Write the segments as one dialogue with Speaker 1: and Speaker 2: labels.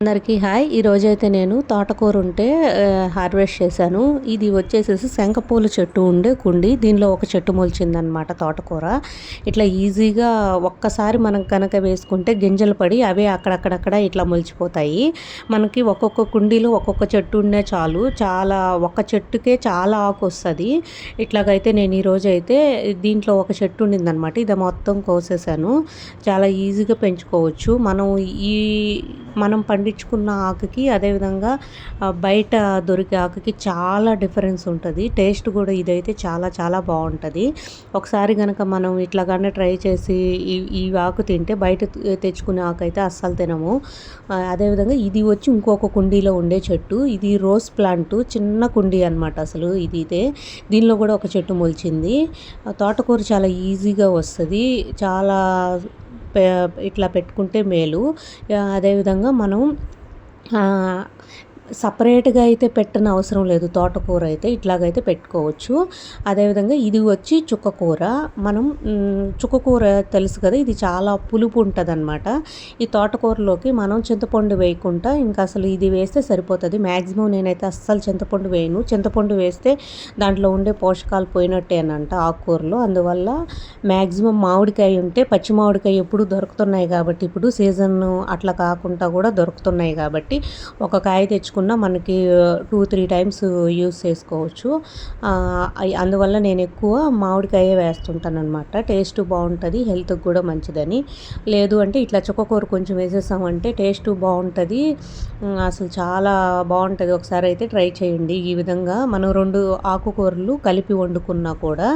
Speaker 1: అందరికీ హాయ్. ఈరోజైతే నేను తోటకూర ఉంటే హార్వెస్ట్ చేశాను. ఇది వచ్చేసేసి శంఖపూల చెట్టు ఉండే కుండి. దీనిలో ఒక చెట్టు మొలిచిందనమాట తోటకూర. ఇట్లా ఈజీగా ఒక్కసారి మనం కనుక వేసుకుంటే గింజలు పడి అవే అక్కడక్కడక్కడ ఇట్లా మొలిచిపోతాయి. మనకి ఒక్కొక్క కుండీలో ఒక్కొక్క చెట్టు ఉండే చాలు. చాలా ఒక్క చెట్టుకే చాలా ఆకు వస్తుంది. ఇట్లాగైతే నేను ఈరోజు అయితే దీంట్లో ఒక చెట్టు ఉండిందనమాట ఇది మొత్తం కోసేసాను చాలా ఈజీగా పెంచుకోవచ్చు. మనం ఈ మనం పండించుకున్న ఆకుకి అదేవిధంగా బయట దొరికే ఆకుకి చాలా డిఫరెన్స్ ఉంటుంది. టేస్ట్ కూడా ఇదైతే చాలా చాలా బాగుంటుంది. ఒకసారి కనుక మనం ఇట్లాగానే ట్రై చేసి ఈ ఈ ఆకు తింటే బయట తెచ్చుకునే ఆకు అయితే అస్సలు తినము. అదేవిధంగా ఇది వచ్చి ఇంకొక కుండీలో ఉండే చెట్టు. ఇది రోజ్ ప్లాంట్ చిన్న కుండీ అనమాట అసలు ఇది ఇదే దీనిలో కూడా ఒక చెట్టు మొలిచింది. తోటకూర చాలా ఈజీగా వస్తుంది. చాలా ఇట్లా పెట్టుకుంటే మేలు. అదేవిధంగా మనం సపరేట్గా అయితే పెట్టని అవసరం లేదు. తోటకూర అయితే ఇట్లాగైతే పెట్టుకోవచ్చు. అదేవిధంగా ఇది వచ్చి చుక్కకూర మనం చుక్కకూర తెలుసు కదా ఇది చాలా పులుపు ఉంటుంది అనమాట ఈ తోటకూరలోకి మనం చింతపండు వేయకుండా ఇంకా అసలు ఇది వేస్తే సరిపోతుంది. మ్యాక్సిమం నేనైతే అస్సలు చింతపండు వేయను. చింతపండు వేస్తే దాంట్లో ఉండే పోషకాలు పోయినట్టేనంట ఆకుకూరలో. అందువల్ల మ్యాక్సిమం మామిడికాయ ఉంటే పచ్చి మామిడికాయ ఎప్పుడు దొరుకుతున్నాయి కాబట్టి ఇప్పుడు సీజన్ అట్లా కాకుండా కూడా దొరుకుతున్నాయి కాబట్టి ఒక కాయ తెచ్చుకో చేసుకున్నా మనకి టూ త్రీ టైమ్స్ యూస్ చేసుకోవచ్చు. అందువల్ల నేను ఎక్కువ మామిడికాయ వేస్తుంటాను అనమాట టేస్ట్ బాగుంటుంది హెల్త్కి కూడా మంచిదని. లేదు అంటే ఇట్లా చుక్కకూర కొంచెం వేసేసామంటే టేస్ట్ బాగుంటుంది. అసలు చాలా బాగుంటుంది. ఒకసారి అయితే ట్రై చేయండి. ఈ విధంగా మనం రెండు ఆకుకూరలు కలిపి వండుకున్నా కూడా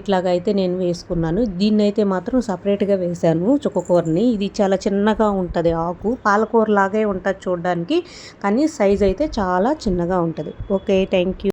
Speaker 1: ఇట్లాగైతే నేను వేసుకున్నాను. దీన్ని అయితే మాత్రం సపరేట్గా వేశాను చుక్కకూరని. ఇది చాలా చిన్నగా ఉంటుంది ఆకు. పాలకూర లాగే ఉంటుంది చూడడానికి. కానీ సైజ్ సైజ్ అయితే చాలా చిన్నగా ఉంటుంది. Okay thank you